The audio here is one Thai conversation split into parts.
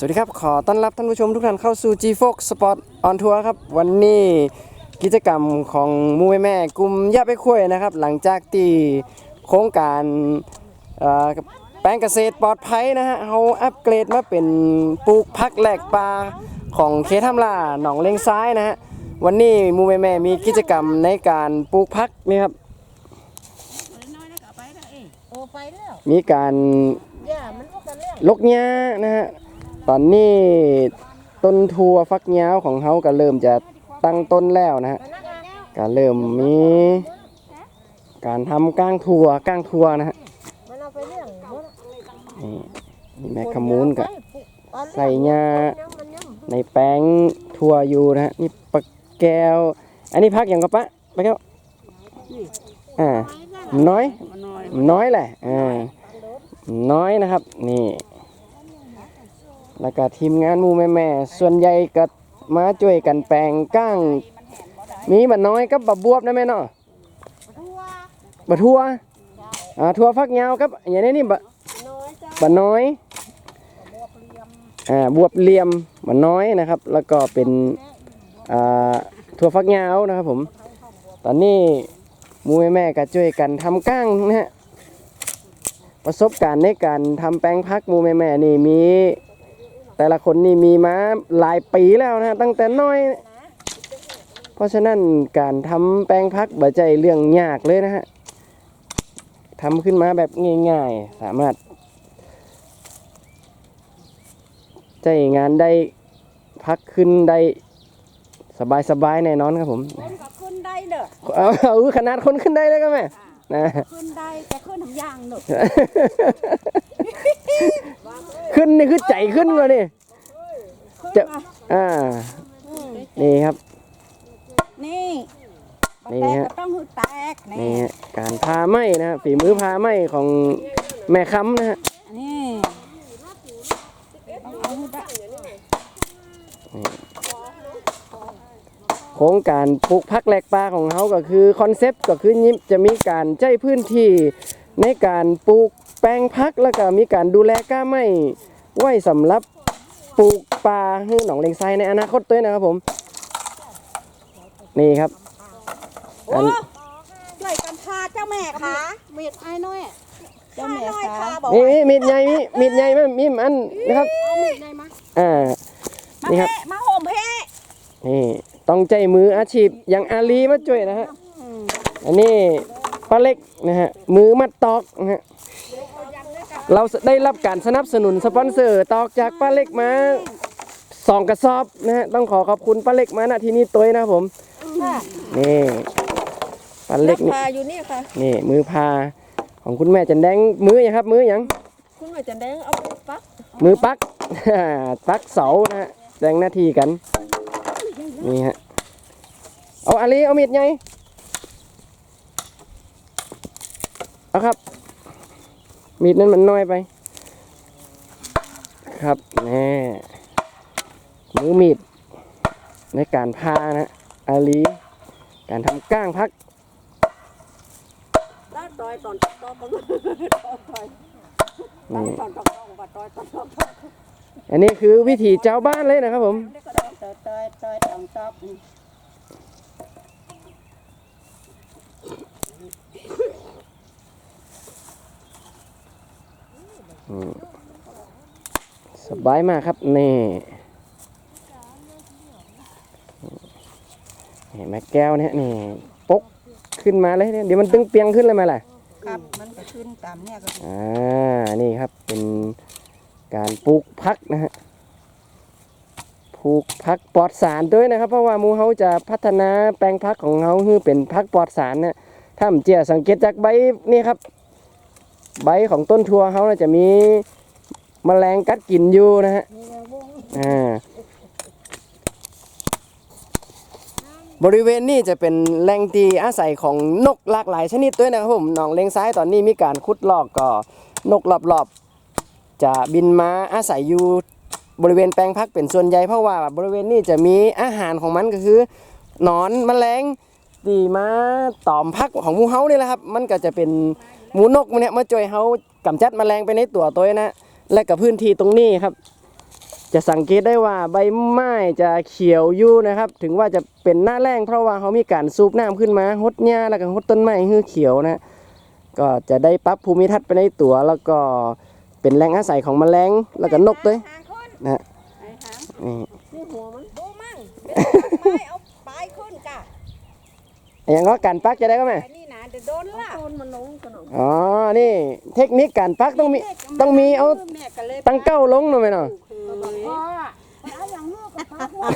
สวัสดีครับ ขอต้อนรับท่านผู้ชมทุกท่านเข้าสู่ G Fox Sport on Tour ครับ วันนี้กิจกรรมของหมูแม่แม่กลุ่มย่าไปคุยนะครับ หลังจากที่โครงการเอ่อแปลงเกษตรปลอดภัยนะฮะเขาอัปเกรดมาเป็นปลูกพักแหลกปลาของเคทำลาหนองเลงซ้ายนะฮะวันนี้หมูแม่แม่มีกิจกรรมในการปลูกพักนี่ครับน้อยๆแล้วก็เอาไปแล้วเองโอ้ไปแล้วมีการย่ามันก็กันแล้วลกหญ้านะฮะ ตอนนี้ต้นทัวฟักยาวของเขาก็เริ่มจะตั้งต้นแล้วนะฮะก็เริ่มมีการทำก้างทัวก้างทัวนะฮะนี่แม่ขมูนกับใส่หญ้ามันยังมันยังในแป้งทัวอยู่นะฮะนี่ปลาแก้ว อันนี้พักอย่างกับปะปลาแก้วอ่าน้อยน้อยแหละอ่าน้อยนะครับ นี่ แล้วก็ทีมงานมูแม่แม่ส่วนใหญ่ก็มาช่วยกันแปลงก้าง มีบะน้อยกับบะบวบนะแม่เนาะบะทั่วอ่าทั่วฟักยาวครับอย่างนี้นี่บะน้อยจ้าบะน้อยอ่าบวบเหลี่ยมบะน้อยนะครับ แล้วก็เป็นอ่าทั่วฟักยาวนะครับผม ตอนนี้มูแม่แม่ก็ช่วยกันทำก้างนะฮะประสบการณ์ในการทำแปลงพักมูแม่แม่นี่มี แต่ละคนนี่มีมาหลายปีแล้วนะฮะตั้งแต่น้อย เพราะฉะนั้นการทำแปลงพักบ่ใจเรื่องยากเลยนะฮะทำขึ้นมาแบบง่ายๆ สามารถใจงานได้พักขึ้นได้สบายๆแน่นอนครับผมคนก็ขึ้นได้เด้อเอาเอาขนาดคนขึ้นได้เลยก็แม่นะขึ้นได้แต่ขึ้นทำย่างเด้อ ขึ้นนี่คือใจขึ้นกว่านี่ขึ้นจะมาอ่าอืมนี่ครับ นี่นี่แตกฮะก็ต้องหือแตกนี่นี่ฮะการพาไหมนะฮะฝีมือพาไหมของแม่ค้ำนะฮะนี่ต้องเอาหือแตกโครงการปลูกพักแหลกปลาของเขาก็คือคอนเซปต์ก็คือยิจะมีการใจพื้นที่ในการปลูก แปลงพักแล้วก็มีการดูแลก้าไม้ไว้สำหรับปลูกปลาให้หนองเลงไซในอนาคตด้วยนะครับผม นี่ครับโอ้ช่วยกันพาเจ้าแม่ค่ะมีดไอ้น้อยเจ้าแม่ค่ะบอกนี่มีมีดใหญ่มีมีดใหญ่ไหมมีอันนะครับเอามีดไหนมาอ่ามานี่ครับเพ่มาห่มเพ่นี่ต้องใจมืออาชีพอย่างอาลีมาช่วยนะฮะอืมอันนี้ป้าเล็กนะฮะมือมัดตอกนะฮะ เราได้รับการสนับสนุนสปอนเซอร์ตอกจากป้าเล็กมาสองกระสอบนะฮะต้องขอขอบคุณป้าเล็กมาณที่นี้ตัวนะครับผมค่ะนี่ป้าเล็กนี่พาอยู่นี่ค่ะนี่มือพาของคุณแม่จันแดงมืออย่างครับ มืออย่างคุณหน่อยจะแดงเอาไปปักมือปักปักเสานะฮะแบ่งหน้าที่กันนี่ฮะเอาอาลีเอามีดไงเอาครับ มีดนั้นมันน้อยไป ครับแน่มือมีด ในการพานะอาลีการทำก้างพักได้ตอยตอนตอยตอนตอกตอกตอยตอนตอกอกอันนี้คือวิถีเจ้าบ้านเลยนะครับผม นี่ก็ได้ตอยตอยตอยตองตอกนี่ สบายมากครับนี่นี่แม่แก้วเนี่ยนี่ปกขึ้นมาเลยเนี่ยเดี๋ยวมันตึงเปียงขึ้นเลยไหมาล่ะครับ มันก็ขึ้นตามเนี่ยก็อ่านี่ครับเป็นการปลูกพักนะฮะปลูกพักปลอดสารด้วยนะครับ เพราะว่าหมูเฮาจะพัฒนาแปลงพักของเฮาให้เป็นพักปลอดสารนะถ้าผมเจียสังเกตจากใบนี่ครับ ใบของต้นทัวเฮาน่ะจะมีแมลงกัดกินอยู่นะฮะอ่าบริเวณนี้จะเป็นแหล่งที่อาศัยของนกหลากหลายชนิดด้วยนะครับผมหนองเลงซ้ายตอนนี้มีการขุดลอกก็นกรอบๆ จะบินมาอาศัยอยู่บริเวณแปลงพักเป็นส่วนใหญ่เพราะว่าบริเวณนี้จะมีอาหารของมันก็คือหนอนแมลง ที่มาตอมพักของหมูเฮานี่แหละครับ มันก็จะเป็นหมูนกมันเนี่ยมาช่วยเฮากำจัดแมลงไปในตัวตัวนะ และกับพื้นที่ตรงนี้ครับ จะสังเกตได้ว่าใบไม้จะเขียวอยู่นะครับ ถึงว่าจะเป็นหน้าแรงเพราะว่าเขามีการสูบน้ำขึ้นมาหดหญ้าแล้วก็หดต้นไม้ให้เขียวนะก็จะได้ปรับภูมิทัศน์ไปในตัวแล้วก็เป็นแหล่งอาศัยของแมลงแล้วก็นกด้วยนะนี่หัวมันดูมั่งเป็นไม้เอาปลายขึ้นกะ อย่างว่าการปักจะได้ก็ไหมไอ้นี่นะเดี๋ยวโดนละต้นมันลงขนมอ๋อ นี่เทคนิคการปักต้องมีต้องมีเอาแม่ก็เลยตั้งเก้าลงหน่อยไหมเนาะพ่อเอาอย่างลูกกับพ่อ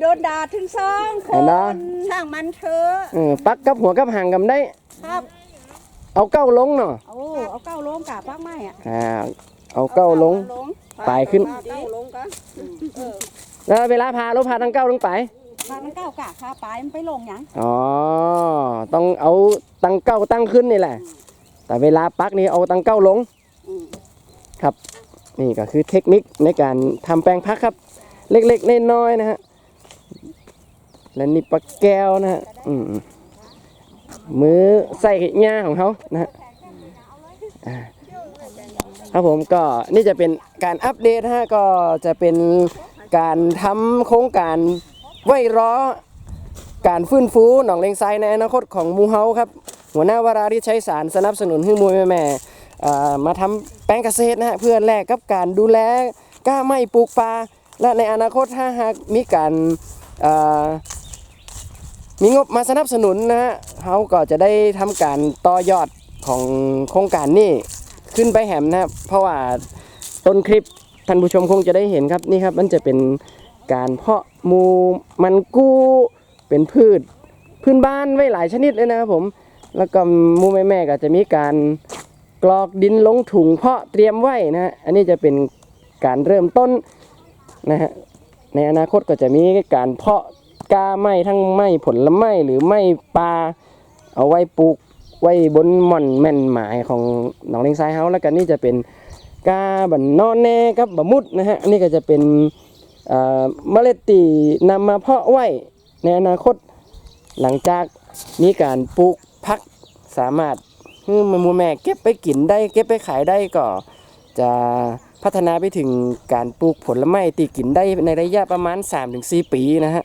โดนด่าถึงสองคเห็นนเนาะช่างมันเถอะเออปักกับหัวกับหางกันได้ ครับเอาเก้าลงเนาะเอาเอาเก้าลงกะปักไม้อะอ่าเอาเก้าลงปลายขึ้นเก้าลงกันเออแล้วเวลาพาเราพาตั้งเก้าลงไป พามันเก้ากะพาปลายมันไปลงหยังอ๋อ ต้องเอาตั้งเก้าตั้งขึ้นนี่แหละ แต่เวลาปักนี่เอาตั้งเก้าลง อืมนี่ก็คือเทคนิคในการทำแปลงพักครับ เล็กๆน้อยๆนะฮะ และนี่ปลาแก้วนะฮะอืมมือใส่หญ้าของเขานะฮะอ่าครับผมก็นี่จะเป็นการอัปเดตนะฮะก็จะเป็นการทำโครงการ ไว้รอการฟื้นฟูหนองเลงไซในอนาคตของมูเฮาครับ หัวหน้าวาราที่ใช้สารสนับสนุนให้มวยแม่มาทำแปลงเกษตรนะฮะเพื่อแลกกับการดูแลกล้าไม้ปลูกปลาและในอนาคตถ้าหากมีการมีงบมาสนับสนุนนะฮะเขาก็จะได้ทำการต่อยอดของโครงการนี้ขึ้นไปแหมนะครับเพราะว่าต้นคลิปท่านผู้ชมคงจะได้เห็นครับนี่ครับมันจะเป็น การเพาะมูมันกู้เป็นพืชพื้นบ้านไว้หลายชนิดเลยนะครับผม แล้วก็มูแม่แม่ๆก็จะมีการกรอกดินลงถุงเพาะเตรียมไว้นะฮะอันนี้จะเป็นการเริ่มต้นนะฮะ ในอนาคตก็จะมีการเพาะกาไม้ทั้งไม้ผลไม้หรือไม้ปลาเอาไว้ปลูกไว้บนหม่อนแม่นหมายของหนองเลงซ้ายเฮาแล้วก็นี่จะเป็นกาบันนอนแน่กับบะมุดนะฮะอันนี้ก็จะเป็น เอ่อเมล็ดตีนำมาเพาะไว้ในอนาคตหลังจากมีการปลูกพักสามารถให้มันมูแม่เก็บไปกินได้เก็บไปขายได้ก็จะพัฒนาไปถึงการปลูกผลไม้ตีกินได้ในระยะประมาณ 3-4 ปีนะฮะ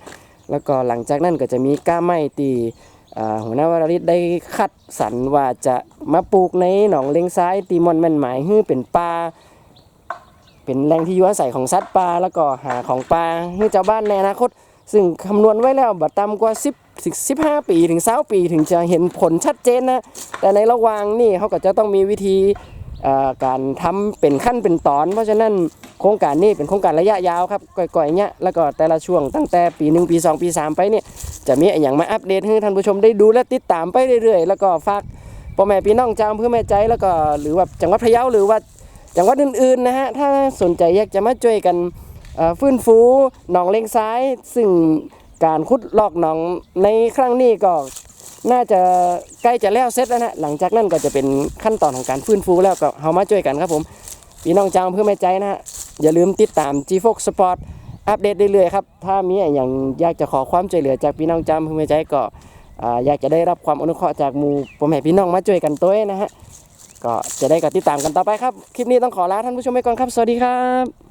แล้วก็หลังจากนั้นก็จะมีก้าไม้ตีหัวหน้าวราริศได้คัดสรรว่าจะมาปลูกในหนองเลงซ้ายตีมอนแม่นหมายให้อเป็นป่า เป็นแหล่งที่อยู่อาศัยของสัตว์ป่าแล้วก็หาของป่าให้เจ้าบ้านในอนาคต ซึ่งคำนวณไว้แล้วบัดต่ำกว่า 10 15 ปีถึง20ปีถึงจะเห็นผลชัดเจนนะแต่ในระหว่างนี่เขาก็จะต้องมีวิธีการทำเป็นขั้นเป็นตอน เพราะฉะนั้นโครงการนี้เป็นโครงการระยะยาวครับก่อยๆเนี้ยแล้วก็แต่ละช่วงตั้งแต่ปี 1 ปี 2 ปี 3 ไปเนี่ยจะมีอย่างมาอัปเดตให้ท่านผู้ชมได้ดูและติดตามไปเรื่อยๆ แล้วก็ฝากพ่อแม่พี่น้องจางเพื่อแม่ใจแล้วก็หรือว่าจังหวัดพะเยาหรือว่า จังหวัดอื่นๆนะฮะถ้าสนใจอยากจะมาช่วยกันฟื้นฟูหนองเลงซ้าย ซึ่งการขุดลอกหนองในครั้งนี้ก็น่าจะใกล้จะแล้วเสร็จแล้วนะหลังจากนั้นก็จะเป็นขั้นตอนของการฟื้นฟูแล้วก็เฮามาช่วยกันครับผมพี่น้องจางเพื่อแม่ใจนะฮะอย่าลืมติดตาม g f o x Sport อัปเดตเรื่อยๆครับถ้ามีอย่างอยากจะขอความช่วยเหลือจากพี่น้องจางเพื่อแม่ใจก็อยากจะได้รับความอนุเคราะห์จากหมู่พ่อแม่พี่น้องมาช่วยกันตัวนะฮะ ก็จะได้ก็ติดตามกันต่อไปครับ คลิปนี้ต้องขอลาท่านผู้ชมไปก่อนครับ สวัสดีครับ